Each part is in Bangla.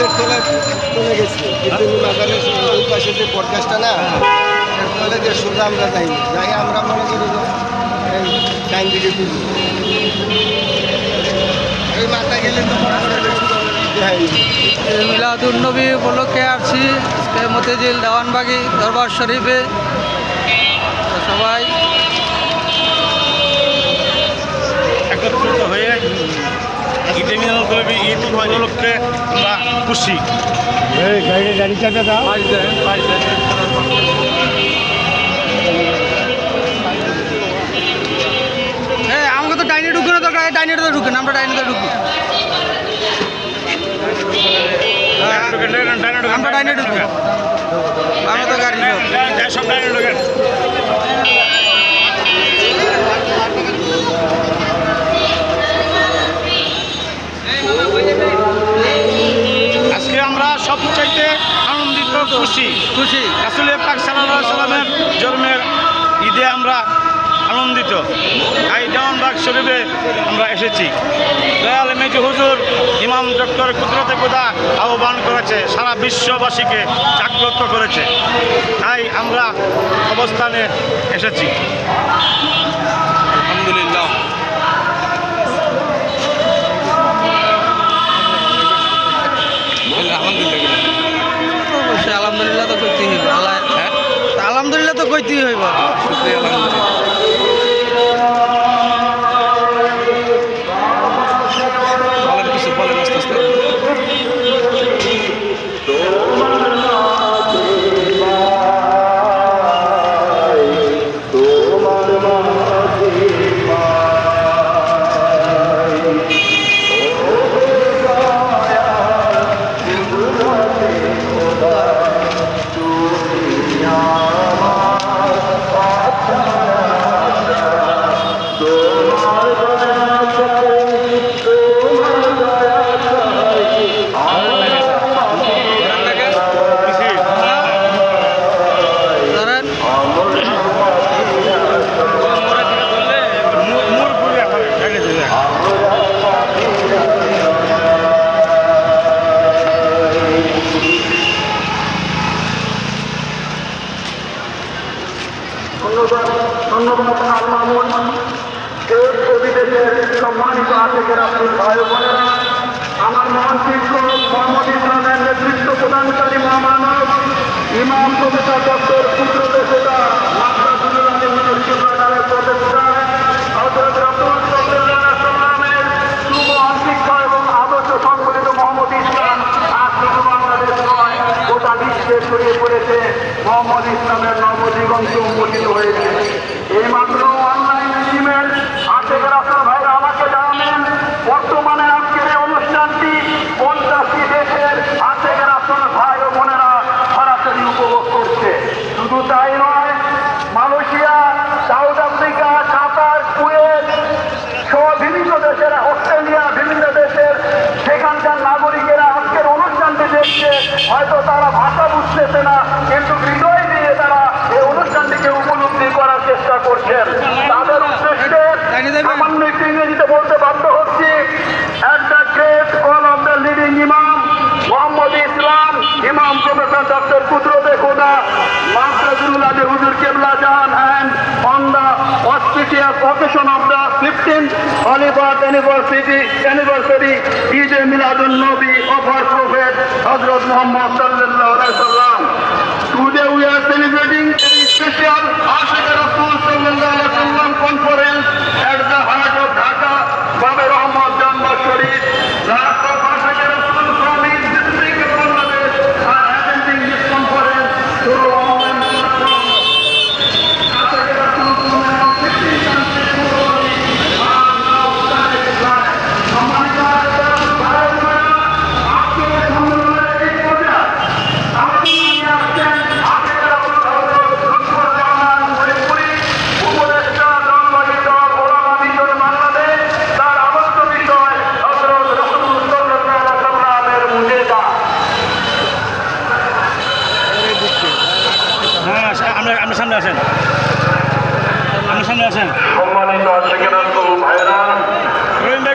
গাছের তলায় চলে গেছি। কিন্তু ওই পাশে যে পডকাস্টটা না তলে যে সোজা আমরা যাই যাই আমরা মনে করি ডাইন দিকে তুলি ওই মাথা গেলে তো মনে করে যে সোজা দেখাই মিলাদুল নবী উপলক্ষে আসছি। আজকে মতিঝিল দেওয়ানবাগি দরবার শরীফে। সবাই একত্রিত হয়ে ঈদে করবি ঈদ উপলক্ষে আমরা খুশি। আমাকে তো ডাইনে ঢুকে না দরকার ডাইনেটা তো ঢুকেন আমরা ডাইনেতে ঢুকি। আমরা ডাইনে ঢুকি। আমরা তো গাড়ি সব। সব ডাইনে ঢোকেন আমরা আনন্দিত। এই দেওয়ানবাগ শরীফে আমরা এসেছি। দয়াল মেজু হুজুর, ইমাম ডক্টর কুদরতে কুদা আহ্বান করেছে, সারা বিশ্ববাসীকে জাগ্রত করেছে। তাই আমরা অবস্থানে এসেছি। দেশ ও বিদেশের সম্মানিত আশেখের আপনি ভাই বোনেরা, আমার মহান শিক্ষক মোহাম্মদ ইসলামের নেতৃত্ব প্রদানকারী মহামানব, ইমাম প্রফেসর ডক্টর বাংলাদেশ নয় ছড়িয়ে পড়েছে। মোহাম্মদ ইসলামের নবদিগন্ত উন্মোচিত হয়েছে। এইমাত্র আলোচনা করছেন। তাদের উদ্দেশ্যে সামান্য একটু ইংরেজিতে বলতে বাধ্য হচ্ছি। একটা great call of the leading imam Mohammad Islam ইমাম প্রফেসর ডক্টর পুত্র খোদা মাসরাজুল আলী হুজুর কেবলা জাহান and on the Australia profession of the fifteen holy bird university anniversary ইজে Miladul Nabi of our prophet হজরত মোহাম্মদ সাল্লাহ today we are celebrating a special Ashiq Rasul sallallahu alaihi wasallam আসেন। সম্মানিত ভাইরা রহিম ভাই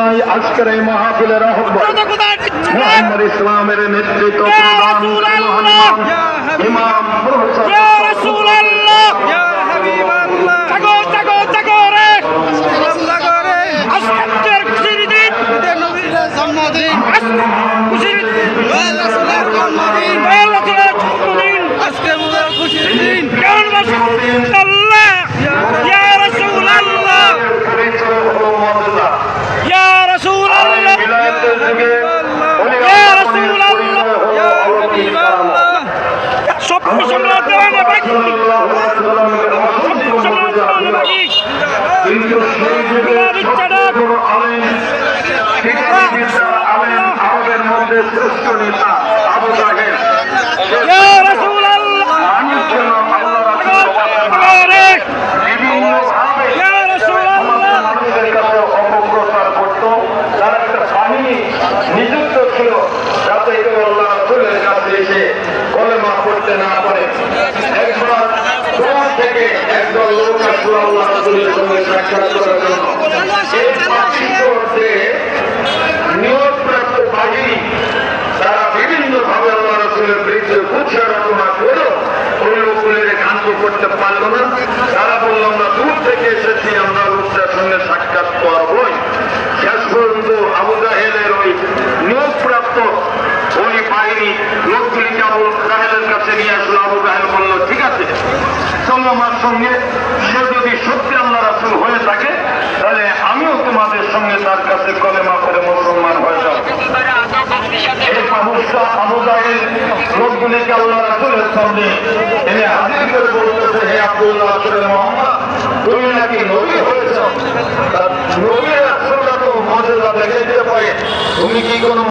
জানাই আজকের এই মাহফিলের আহ্বান ইসলামের নেতৃত্ব ইমাম আজকের আমাদের মধ্যে শ্রেষ্ঠ নেতা সাল্লামার সঙ্গে সে যদি সত্যি আল্লাহ রাসুল হয়ে থাকে, তাহলে আমিও তোমাদের সঙ্গে তার কাছে কলেমা করে মুসলমান হয়ে যাব। এই মানুষটা লোকগুলিকে আল্লাহ রাসুলের সামনে এনে হাজির করে বলতেছে, হে আব্দুল্লাহ মোহাম্মদ, তুমি নাকি নবী হয়েছ? নবী রাসুলটা তো দেখে দিতে পারে। তুমি কি কোনো